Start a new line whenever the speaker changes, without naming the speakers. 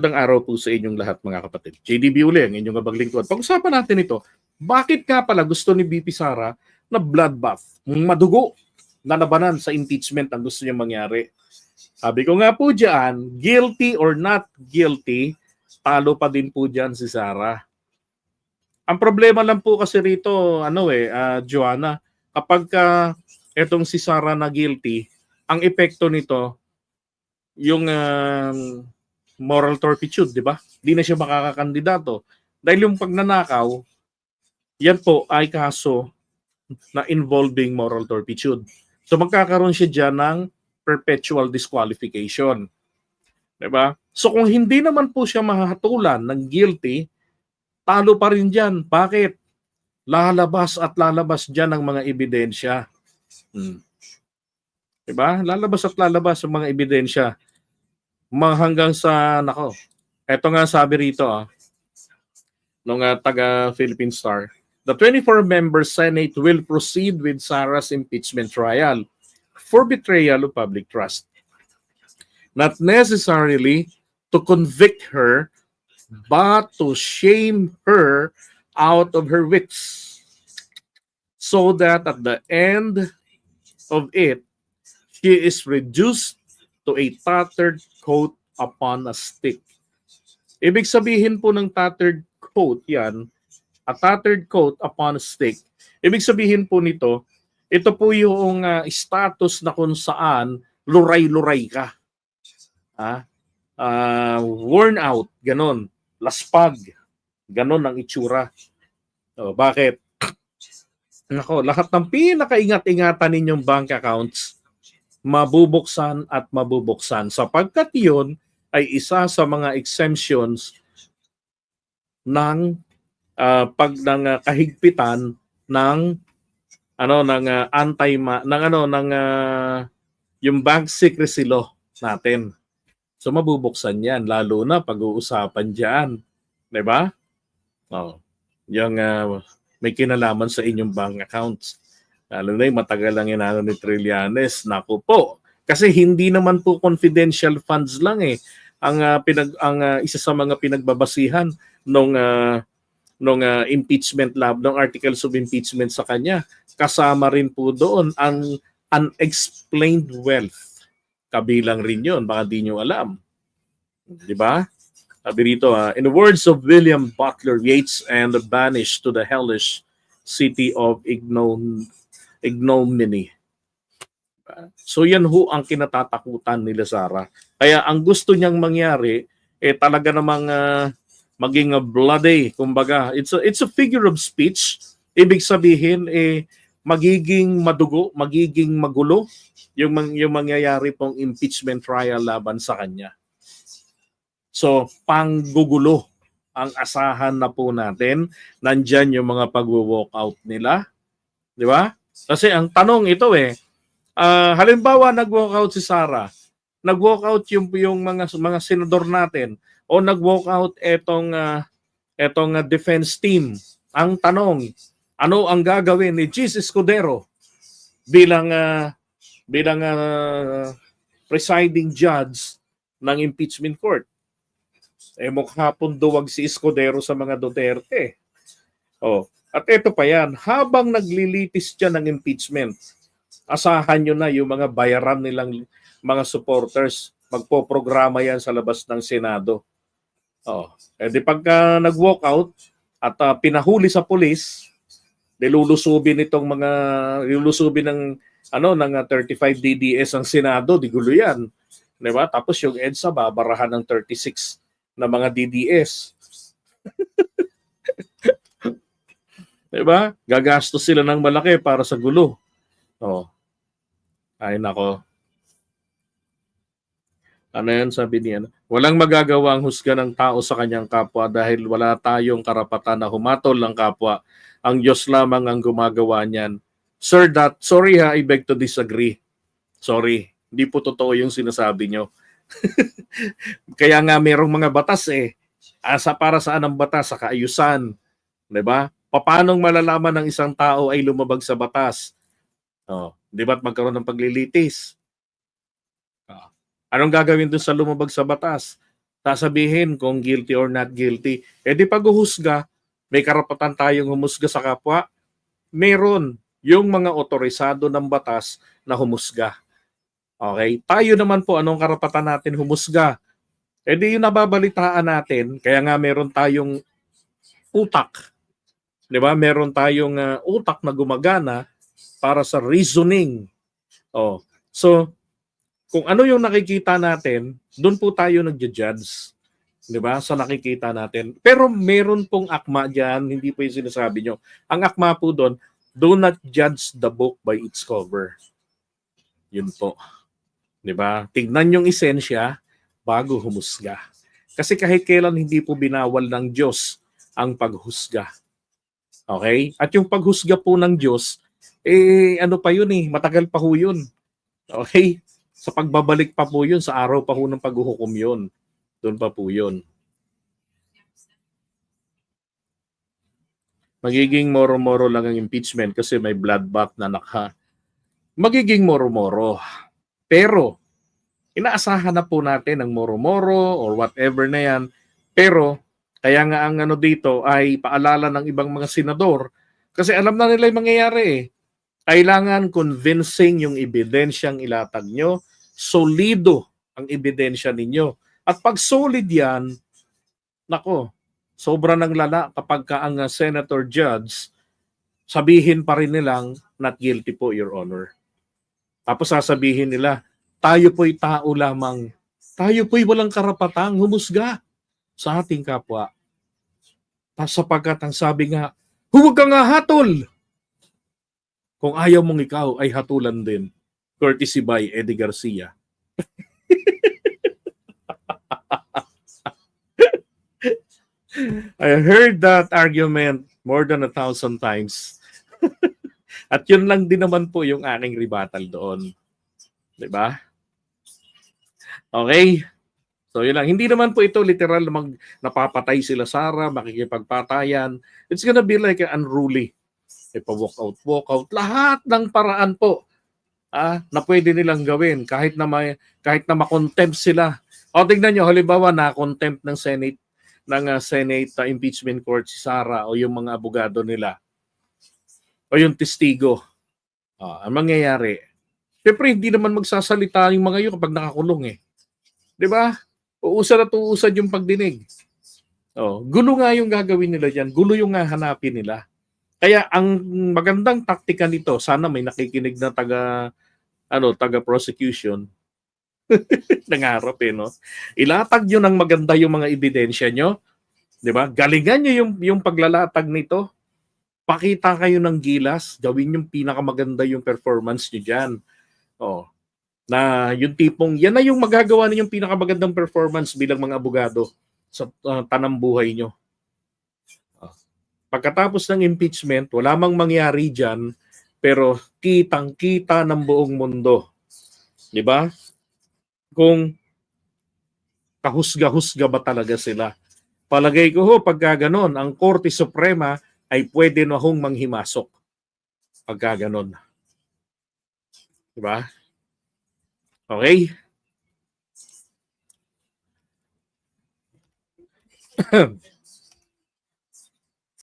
Magandang araw po sa inyong lahat mga kapatid. JDB uli ang inyong kabaglingkod. Pag-usapan natin ito, bakit nga pala gusto ni BP Sara na bloodbath, madugo na labanan sa impeachment ang gusto niya mangyari? Sabi ko nga po dyan, guilty or not guilty, talo pa din po dyan si Sara. Ang problema lang po kasi rito, ano eh, ah, Joanna, kapag ka etong si Sara na guilty, ang epekto nito, yung um, moral turpitude, di ba? Di na siya makakakandidato. Dahil yung pagnanakaw, yan po ay kaso na involving moral turpitude. So magkakaroon siya dyan ng perpetual disqualification. Di ba? So kung hindi naman po siya mahatulan ng guilty, talo pa rin dyan. Bakit? Lalabas at lalabas dyan ang mga ebidensya. Hmm. Di ba? Lalabas at lalabas ang mga ebidensya mga hanggang sa nako. Ito nga sabi rito ah nung ah, taga Philippine Star. The 24 member Senate will proceed with Sarah's impeachment trial for betrayal of public trust. Not necessarily to convict her but to shame her out of her wits so that at the end of it she is reduced to a tattered coat upon a stick. Ibig sabihin po ng tattered coat yan, a tattered coat upon a stick. Ibig sabihin po nito, ito po yung ah, status na kung saan luray-luray ka. Ah, ah, worn out, ganon. Laspag, ganon ang itsura. O, bakit? Nako, lahat ng pinakaingat-ingatan ninyong bank accounts, mabubuksan at mabubuksan sapagkat yun ay isa sa mga exemptions ng ah, pag ng ah, kahigpitan ng ano ng ah, anti ng ano ng ah, yung bank secrecy law natin. So mabubuksan 'yan lalo na pag-uusapan diyan, 'di ba? Oh. Yung ah, may kinalaman sa inyong bank accounts. Lalo na yung matagal lang inano ni Trillanes. Naku po. Kasi hindi naman po confidential funds lang eh. Ang ah, pinag ang ah, isa sa mga pinagbabasihan nung ah, nung ah, impeachment lab, ng articles of impeachment sa kanya. Kasama rin po doon ang unexplained wealth. Kabilang rin 'yon, baka di nyo alam. 'Di ba? Sabi rito, ah, in the words of William Butler Yeats and banished to the hellish city of Ignon ignominy. So yan ho ang kinatatakutan nila Sara. Kaya ang gusto niyang mangyari eh talaga namang ah, maging bloody, kumbaga. It's a it's a figure of speech. Ibig sabihin eh magiging madugo, magiging magulo yung mang- yung mangyayari pong impeachment trial laban sa kanya. So, panggugulo ang asahan na po natin. Nandyan yung mga pag-walk out nila. Di ba? Kasi ang tanong ito eh, ah, halimbawa nag-walk out si Sara, nag-walk out yung, yung mga, mga senador natin, o nag-walk out etong, ah, etong ah, defense team. Ang tanong, ano ang gagawin ni Gis Escudero bilang ah, bilang ah, presiding judge ng impeachment court? Eh mukha pong duwag si Escudero sa mga Duterte. Oh, at ito pa yan, habang naglilitis dyan ng impeachment, asahan nyo na yung mga bayaran nilang mga supporters, magpoprograma yan sa labas ng Senado. Oh, eh di pagka nag-walk out at ah, pinahuli sa pulis, nilulusubin itong mga nilulusubin ng ano ng ah, 35 DDS ang Senado, di gulo yan. 'Di ba? Tapos yung EDSA babarahan ng 36 na mga DDS. 'Di ba? Gagastos sila ng malaki para sa gulo. Oh. Ay nako. Ano yan sabi niya? Walang magagawa ang husga ng tao sa kanyang kapwa dahil wala tayong karapatan na humatol ng kapwa. Ang Diyos lamang ang gumagawa niyan. Sir, that, sorry ha, I beg to disagree. Sorry, hindi po totoo yung sinasabi nyo. Kaya nga merong mga batas eh. Asa para saan ang batas? Sa kaayusan. 'Di ba? Paano malalaman ng isang tao ay lumabag sa batas? Oh, 'di ba't magkaroon ng paglilitis? Ah. Anong gagawin doon sa lumabag sa batas? sasabihin kung guilty or not guilty. E di pag uhusga, may karapatan tayong humusga sa kapwa. Meron yung mga otorisado ng batas na humusga. Okay? Tayo naman po, anong karapatan natin humusga? E di yung nababalitaan natin, kaya nga meron tayong utak. 'Di ba? Meron tayong ah, utak na gumagana para sa reasoning. Oh. So, kung ano yung nakikita natin, doon po tayo nagja-judge. 'Di ba? Sa nakikita natin. Pero meron pong akma diyan, hindi po yung sinasabi nyo. Ang akma po doon, do not judge the book by its cover. Yun po. 'Di ba? Tignan yung esensya bago humusga. Kasi kahit kailan hindi po binawal ng Diyos ang paghusga. Okay? At yung paghusga po ng Diyos, eh ano pa yun eh, matagal pa ho yun. Okay? Sa pagbabalik pa po yun, sa araw pa ho ng paghuhukom yun. Doon pa po yun. Magiging moro-moro lang ang impeachment kasi may bloodbath na naka. Magiging moro-moro. Pero, inaasahan na po natin ang moro-moro or whatever na yan. Pero, kaya nga ang ano dito ay paalala ng ibang mga senador kasi alam na nila yung mangyayari eh. Kailangan convincing yung ebidensyang ilatag nyo, solido ang ebidensya ninyo. At pag solid yan, nako, sobra ng lala kapag ka ang uh, senator judge, sabihin pa rin nilang not guilty po, Your Honor. Tapos sasabihin nila, tayo po'y tao lamang. Tayo po'y walang karapatang humusga sa ating kapwa. Sapagkat ang sabi nga, huwag ka nga hatol! Kung ayaw mong ikaw ay hatulan din. Courtesy by Eddie Garcia. I heard that argument more than a thousand times. At yun lang din naman po yung aking rebuttal doon. 'Di ba? Okay. So yun lang. Hindi naman po ito literal mag napapatay sila Sara, makikipagpatayan. It's gonna be like an unruly. Ipa-walk out, walk out. Lahat ng paraan po ah, na pwede nilang gawin kahit na may, kahit na makontempt sila. O tignan nyo, halimbawa na contempt ng Senate ng ah, Senate ah, impeachment court si Sara o yung mga abogado nila o yung testigo. Ah, ang mangyayari, syempre hindi naman magsasalita yung mga yun kapag nakakulong eh. 'Di ba? Uusad at uusad yung pagdinig. Oh, gulo nga yung gagawin nila diyan, gulo yung nga hanapin nila. Kaya ang magandang taktika nito, sana may nakikinig na taga ano, taga prosecution. Nangarap eh, no? Ilatag nyo ng maganda yung mga ebidensya nyo. 'Di ba? Galingan nyo yung, yung paglalatag nito. Pakita kayo ng gilas, gawin yung pinakamaganda yung performance nyo dyan. Oh. Na yung tipong, yan na yung magagawa ninyong pinakamagandang performance bilang mga abogado sa uh, tanang buhay nyo. Oh. Pagkatapos ng impeachment, wala mang mangyari dyan, pero kitang-kita ng buong mundo. Di ba? Kung kahusga-husga ba talaga sila. Palagay ko ho, pagka ganon, ang Korte Suprema ay pwede na hong manghimasok. Pagka ganon. Diba? Okay?